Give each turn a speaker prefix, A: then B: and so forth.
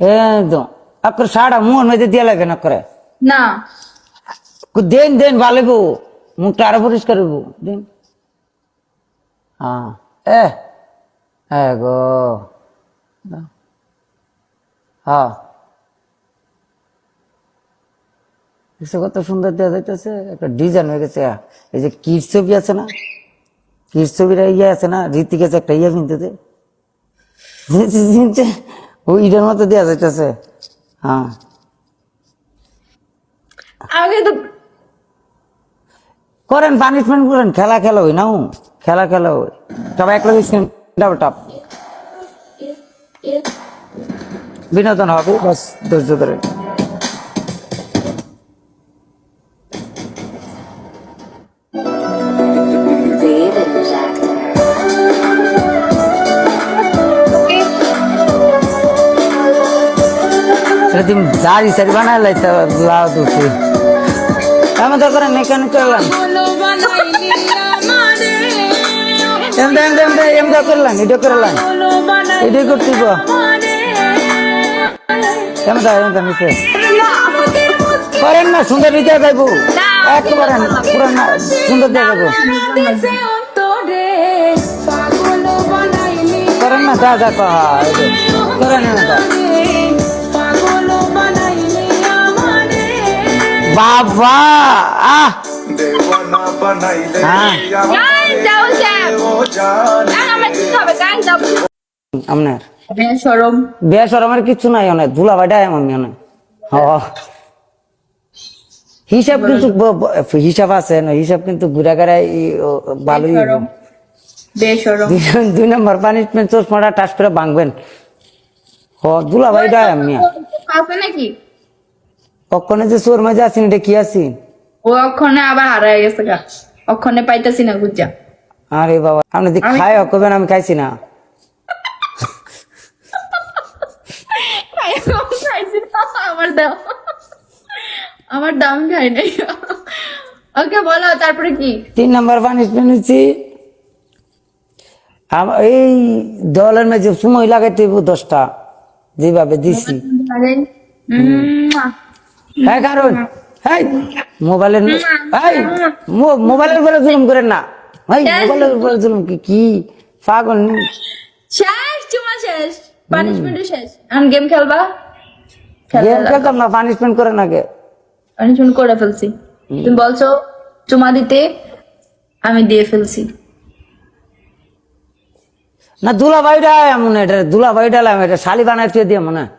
A: একদম আপনার সাড়া মুহর মেয়েতে দিয়ে লাগে না করে
B: না
A: দেন দেন ভালো বউ মুখটা আরও পরিষ্কার হইব দেন হ্যাঁ এ হ্যাঁ গো দাও। হ্যাঁ দেখছ কত সুন্দর দেওয়া যাইতেছে একটা ডিজাইন হয়ে গেছে আহ, এই যে কির ছবি আছে না কির ছবির ইয়ে আছে না ঋতিক আছে একটা ইয়ে কিনতেছে ওই ইটার মতো দেওয়া যাইতেছে। হ্যাঁ।
B: আগে তো
A: করেন পানিশমেন্ট করেন খেলা খেলা হই নাও খেলা খেলা হই। সবাই এক লাগে ডাবল টপ বিনোদন হবে বাস ধৈর্য ধরে। সেটা তুমি দাড়ি সারি বানাই লাইতে লাউ দুটি এমন তো করেন মেকানিক করলাম। এমদা এমদা এমদা এমদা করলাম এটা করলাম। এটাই করতে এমদা এমদা নিচে। করেন না, সুন্দর দিতে যাইবো। একবারে পুরো না, সুন্দর দিয়ে যাব করেন না, যা যা কহা করেন না বাবা আহ। ধুলা ভাইটা আমি হিসাব কিন্তু হিসাব আছে না হিসাব কিন্তু ঘুরা ঘুরাই ভালোই দুই নম্বর পানিশমেন্ট চশমাটা টাচ করে ভাঙবেন। হ দুলা ভাইটা আমি
B: নাকি?
A: কখনো যে চোর মাঝে আছি এটা কি
B: ও অক্ষণে আবার হারায় গেছে গা। অক্ষণে পাইতাছি না গুজ্জা।
A: আরে বাবা আপনি যদি খাই কবেন আমি খাইছি না।
B: আমার দাও আমার দাম খাই নাই। ওকে বলো তারপরে কি?
A: তিন নম্বর পানিশমেন্ট হচ্ছে এই দলের মাঝে সময় লাগাইতে হইব দশটা যেভাবে দিছি। হ্যাঁ কারণ হ্যাঁ মোবাইলের এই মোবাইলের উপরে জুলুম করেন না। ভাই মোবাইলের উপরে জুলুম কি কি? পাগল
B: শেষ শেষ। পানিশমেন্ট শেষ। গেম খেলবা?
A: গেম খেলতাম না পানিশমেন্ট আগে
B: পানিশমেন্ট করে ফেলছি। তুমি বলছো চুমা দিতে আমি দিয়ে ফেলছি।
A: না দুলা ভাইটা এমন এটা দুলা ভাইটা এটা শালি বানাই দিয়ে মনে হয়।